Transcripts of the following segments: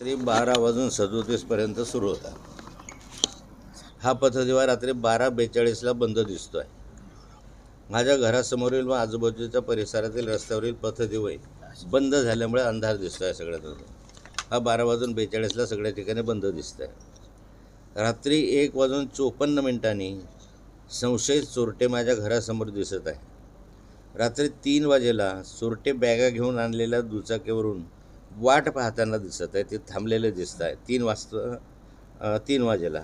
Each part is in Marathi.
रात्री बारा वाजून सदोतीसपर्यंत सुरू होता. हा पथदिवा रात्री बारा बेचाळीसला बंद दिसतो आहे माझ्या घरासमोरील व आजूबाजूच्या परिसरातील रस्त्यावरील पथदिवे बंद झाल्यामुळे अंधार दिसतो आहे सगळ्यात हा बारा वाजून बेचाळीसला सगळ्या ठिकाणी बंद दिसत आहे रात्री एक वाजून चोपन्न मिनिटांनी संशयित चोरटे माझ्या घरासमोर दिसत आहे रात्री तीन वाजेला चोरटे बॅगा घेऊन आणलेल्या दुचाकीवरून वाट पाहताना दिसत आहे ते थांबलेले दिसत आहे. तीन वाजता तीन वाजेला.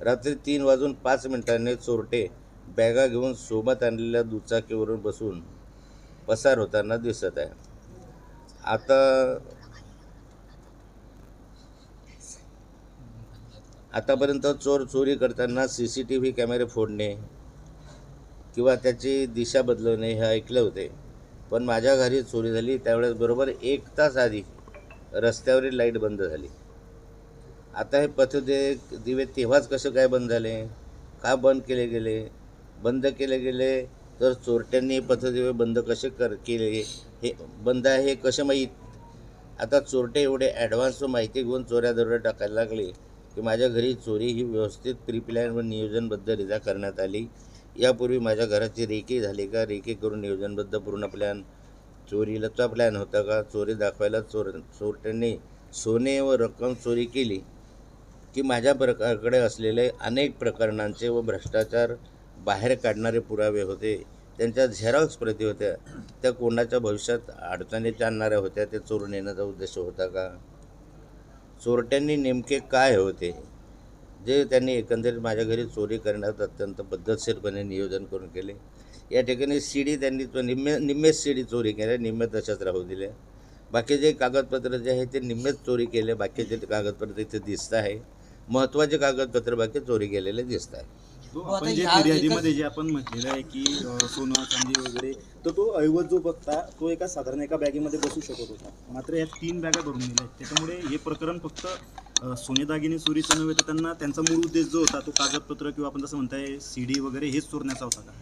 रात्री तीन वाजून पाच मिनिटांनी चोरटे बॅगा घेऊन सोबत आणलेल्या दुचाकीवरून बसून पसार होताना दिसत आहे. आता आतापर्यंत चोर चोरी करताना सी सी टी व्ही कॅमेरे फोडणे किंवा त्याची दिशा बदलवणे हे ऐकले होते. पण माझ्या घरी चोरी झाली. त्यावेळेस बरोबर एक तास आधी रस्त्यावरील लाइट बंद झाली. आता हे पथदे दिवे तेव्हाच कसे काय बंद झाले? का बंद केले गेले? बंद केले गेले तर चोरट्यांनी पथदिवे बंद कसे कर केले? हे बंद आहे हे कसे माहीत? आता चोरटे एवढे ॲडव्हान्स माहिती घेऊन चोऱ्या दरोड्या टाकायला लागले की माझ्या घरी चोरी ही व्यवस्थित प्री प्लॅन व नियोजनबद्धरित्या करण्यात आली. यापूर्वी माझ्या घराची रेकी झाली का? रेकी करून नियोजनबद्ध पूर्ण प्लॅन चोरीलाचा प्लॅन होता का? चोरी दाखवायला चोर चोरट्यांनी सोने व रक्कम चोरी केली की माझ्या प्रकारकडे असलेले अनेक प्रकरणांचे व भ्रष्टाचार बाहेर काढणारे पुरावे होते. त्यांच्या झेरॉक्स प्रती होत्या. त्या कोणाच्या भविष्यात अडचणीत आणणाऱ्या होत्या? ते चोरून येण्याचा उद्देश होता का? चोरट्यांनी नेमके काय होते? जे त्यांनी एकंदरीत माझ्या घरी चोरी करण्यात अत्यंत पद्धतशीरपणे नियोजन करून केले. या ठिकाणी शिडी त्यांनी तो निम्मे निम्मेच शिडी चोरी केल्या निम्मे तशाच राहू दिल्या बाकीचे कागदपत्र जे आहे ते निम्मेच चोरी केले बाकीचे कागदपत्र इथे दिसत आहे. महत्त्वाचे कागदपत्र बाकी चोरी केलेले दिसत आहे. तो हो, आपण जे फिर्यादीमध्ये जे आपण म्हटलेलं आहे की सोनं चांदी वगैरे तर तो ऐवज जो बघता तो एका साधारण एका बॅगेमध्ये बसू शकत होता. मात्र या तीन बॅगा भरून दिल्या आहेत. त्याच्यामुळे हे प्रकरण फक्त सोने दागिने चोरीचं नव्हे तर त्यांना त्यांचा मूळ उद्देश जो होता तो कागदपत्र किंवा आपण जसं म्हणताय सी डी वगैरे हेच चोरण्याचा होता का?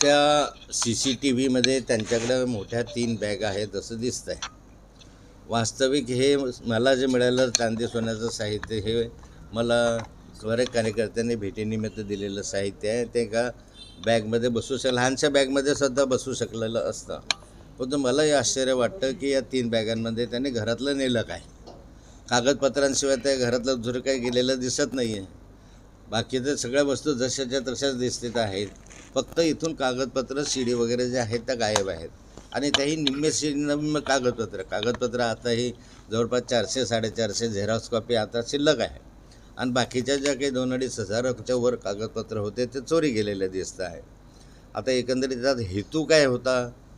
त्या सी सी टी व्हीमध्ये त्यांच्याकडे मोठ्या तीन बॅग आहेत असं दिसतं आहे वास्तविक हे मला जे मिळालं चांदी सोन्याचं साहित्य हे मला बऱ्याच कार्यकर्त्यांनी भेटीनिमित्त दिलेलं साहित्य आहे. ते का बॅगमध्ये बसू शक लहानशा बॅगमध्ये सुद्धा बसू शकलेलं असतं. परंतु मला हे आश्चर्य वाटतं की या तीन बॅगांमध्ये त्यांनी घरातलं नेलं काय? कागदपत्रांशिवाय त्या घरातलं दुसरं काही गेलेलं दिसत नाही आहे बाकी तर सगळ्या वस्तू जशाच्या तशाच दिसत आहेत. फक्त इथून कागदपत्र शिडी वगैरे जे आहेत त्या गायब आहेत. आणि त्याही निम्मे शिडी निम्मे कागदपत्र. कागदपत्र आताही जवळपास चारशे साडेचारशे झेरॉक्स कॉपी आता शिल्लक आहे. आणि बाकीच्या ज्या काही दोन अडीच हजाराच्या वर कागदपत्र होते ते चोरी गेलेले दिसत आहे आता एकंदरीत त्यात हेतू काय होता?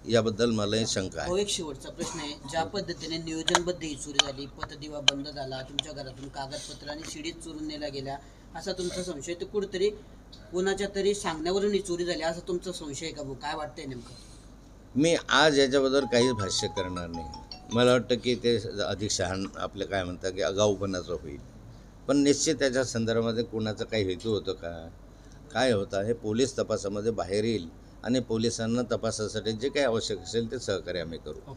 याबद्दल मलाही शंका आहे. हो एक शेवटचा प्रश्न आहे. ज्या पद्धतीने नियोजनबद्ध ही चोरी झाली पथदिवा बंद झाला तुमच्या घरातून कागदपत्र आणि शिडीत चोरून नेल्या गेल्या असा तुमचा संशय तर कुठेतरी कोणाच्या तरी सांगण्यावरून ही चोरी झाली असा तुमचा संशय आहे का भाऊ? काय वाटतंय नेमकं? मी आज याच्याबद्दल काहीच भाष्य करणार नाही. मला वाटतं की ते अधिक शहाण आपलं काय म्हणतात की आगाऊपणाचं होईल. पण निश्चित त्याच्या संदर्भामध्ये कुणाचा काही हेतू होतं का? काय होता? हे पोलीस तपासामध्ये बाहेर येईल. आणि पोलिसांना तपासासाठी जे काही आवश्यक असेल ते सहकार्य आम्ही करू.